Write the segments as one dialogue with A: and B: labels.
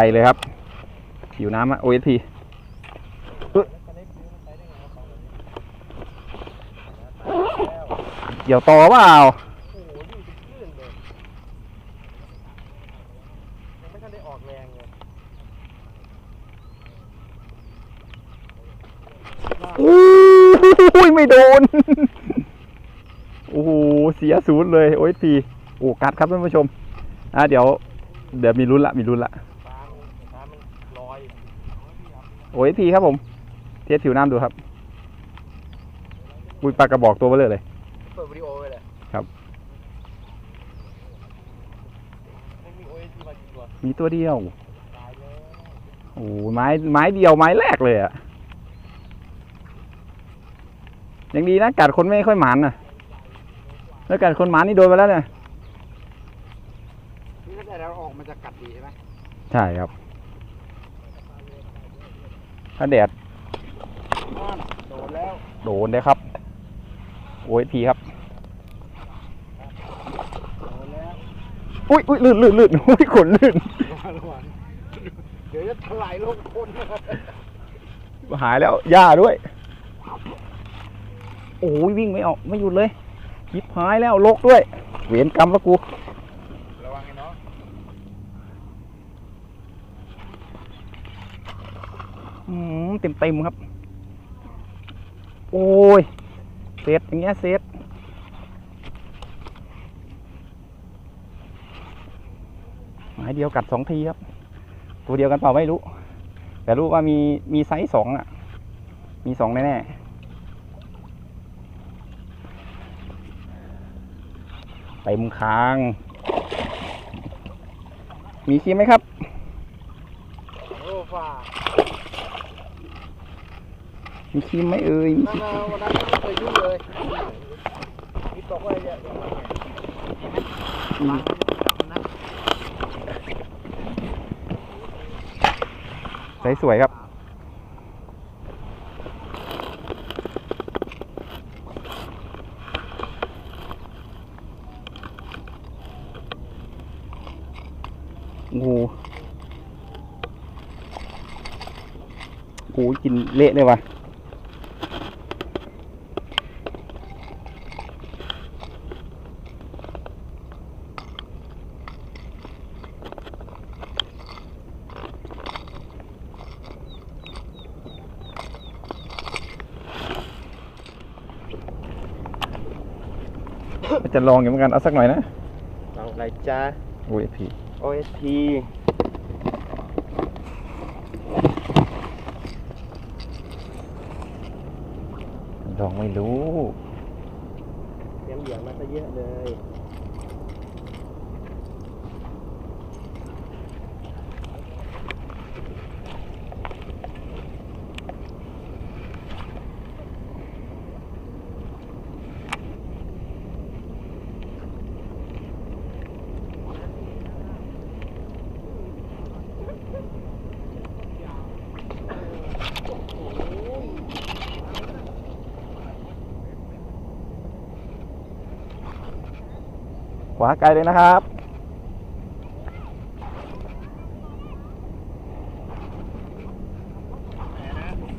A: ไกลเลยครับผิวน้ำอะ OSP เกี่ยวต่อเปล่า
B: โอ้โหอยู่เป็นคลื่นเลยยังไม่ทันได้ออกแรงเลย
A: อุ้ยไม่โดน โอ้โห เสียศูนย์เลย OSP โอ้กัดครับท่านผู้ชม อะเดี๋ยว เดี๋ยวมีลุ้นละ มีลุ้นละ
B: ปลาปลามันลอย
A: OSP ครับผม เทสผิวน้ำดูครับอุ้ยปลากระบอกตัวเบลอเลย
B: เปิดวิดีโอไว้เลย
A: ครับ
B: ไม่มีโอเอซีมากี่ตัว
A: มีตัวเดียว
B: ตายแล้ว
A: โอ้โหไม้ไม้เดียวไม้แรกเลยอะยังดีนะกัดคนไม่ค่อยหมันนะถ้ากัดคนหมันนี่โดนไปแล้วเนี่ย
B: นี่ถ้าแต่เราออกมันจะกัดดีใช่ไหม
A: ใช่ครับ ถ้าแดด
B: นั่นโดนแล้ว
A: โดนเลยครับ โอ้ยพีครับ
B: โดนแล้ว
A: อุ้ยอุ้ยลื่นลื่นลื่นอุ้ยขนลื่น
B: ระวังระวังเดี๋ยวจะถลายลงคนนะ
A: หายแล้วหญ้าด้วย โอ้ยวิ่งไม่ออกไม่หยุดเลยคิบหายแล้วลกด้วย เวรกรรมแล้วกู
B: ระวังไอ้น้อง
A: อืม เต็มเต็มครับ โอ้ยเซตอย่างเงี้ยเซตหมายเดียวกัดสองทีครับ ตัวเดียวกันเปล่าไม่รู้ แต่รู้ว่ามีมีไซส์สองอะ มีสองแน่ๆเต็มค้าง มีคีมไหมครับ
B: โอ้ฝ่า
A: มีครีมไหมเอ่ยมี
B: นั่นนะวันนั้นไม่เคยยุ่งเลยคิดบอกว่าจะมา
A: ใสสวยครับโอ้โหโอ้โหกินเละเลยว่ะ จะลองอยู่เหมือนกันเอาสักหน่อยนะ
B: ลองอะไรจ้า
A: โอ้ยพี่
B: OSP
A: ลองไม่รู้
B: เตรียมเหลืองมาซะเยอะเลย
A: ขวาไกลเลยนะครับ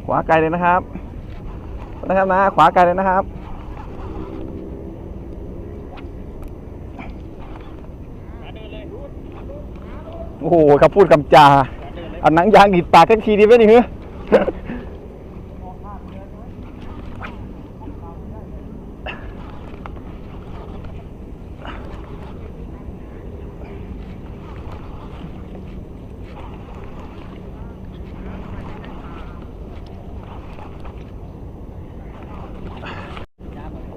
A: ขวาไกลเลยนะครับ นะครับนะ ขวาไกลเลยนะครับ โอ้โหคำพูดคำจา เอาหนังยางดีดปากกันทีดีไหมนี่เฮ้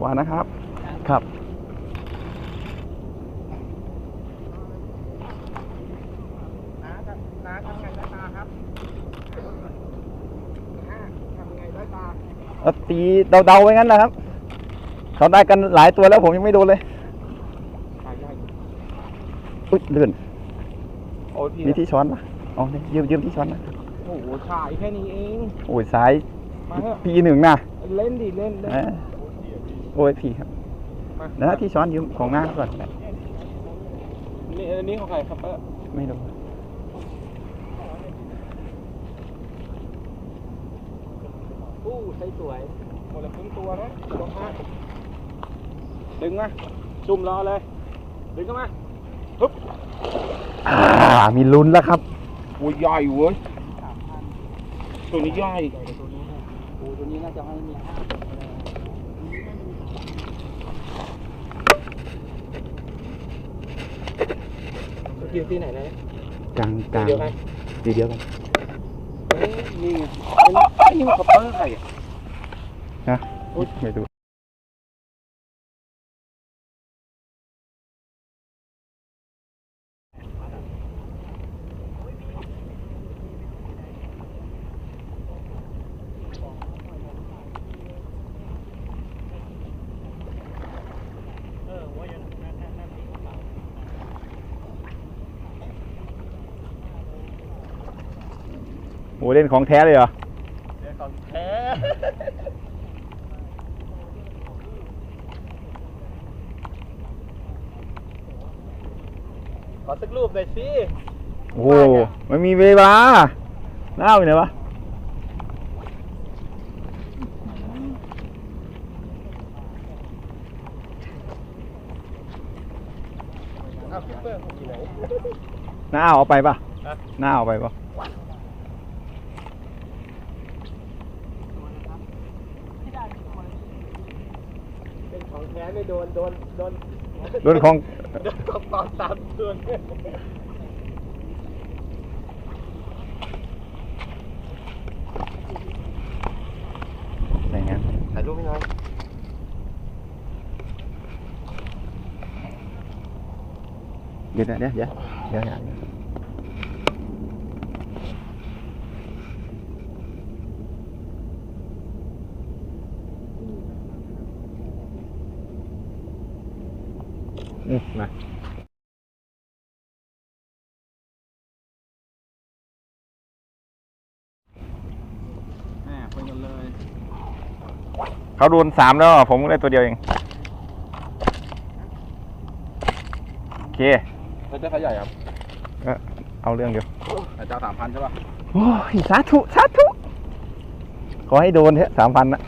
A: วานะครับครับ
B: น้าทำน้าทำไงได้ตาครับน้าทำไงได้ตา
A: เอาตีเดาๆไว้งั้นนะครับ เขาได้กันหลายตัวแล้วผมยังไม่โดนเลย
B: ตายได้
A: อุ้ยเลื่อน
B: โอ้ยพี่
A: มีที่ช้อนปะอ๋อนี่ยืมยืมที่ช้อนนะ
B: โอ้โหขายแค่นี้เอง
A: โอ้ยสาย
B: มาเถอะ
A: พีหนึ่งนะ
B: เล่นดิเล่นเล่น
A: เอ้ยโอ้ โอ้ OFP ครับแล้วที่ช้อนยืมของหน้าก่อน
B: นี่อันนี้ของใครครับ
A: ไม่รู้
B: อู้ใส่สวย
C: หมดและครึ่งตัวนะลงมาดึงมาจุ่มรอเลย ดึงเข้ามาฮึบ
A: อ่ามีลุ้นแล้วครับ
C: โอ้ยใหญ่เว้ยตัวนี้ใหญ่
B: ตัวนี้น่าจะให้มีห้า กินที่ไหนนะ
A: กลางกลาง
C: เดียวกัน
A: ดีเดียวกัน
C: เอ้ยนี่ไงไอ้นี่มันคัพเปอร์ใครอะ
A: นะไม่ดู โอ้เล่นของแท้เลยเหรอ
C: ของแท้ขอสักรูปหน่อยสิ
A: โอ้โหไม่มีเวลาหน้าไปไหนวะ
C: อ้าวคิปเปอร์ผมอยู่ไหน
A: หน้าเอาไปปะ
C: ฮะ
A: หน้าเอาไปปะ
C: เป็นของแท้ไม่โดนโดนโดน
A: โดนของ
C: โดนของปลอมตามโดน
A: อะไรเงี้ย
C: ถ่ายรูปให้หน่อย
A: เดี๋ยวนะเดี๋ยวเดี๋ยวเดี๋ยวเดี๋ยว อืมมา
C: แหมไปกันเลย
A: เขาโดนสามแล้วอะผมได้ตัวเดียวเองโอเค
C: แล้วเจ้าเขาใหญ่ครับ
A: ก็เอาเรื่องเดียว
C: แต่เจ้าสามพันใช่ป่ะ
A: โอ้ยสาธุ สาธุ ขอให้โดนเถอะสามพันนะ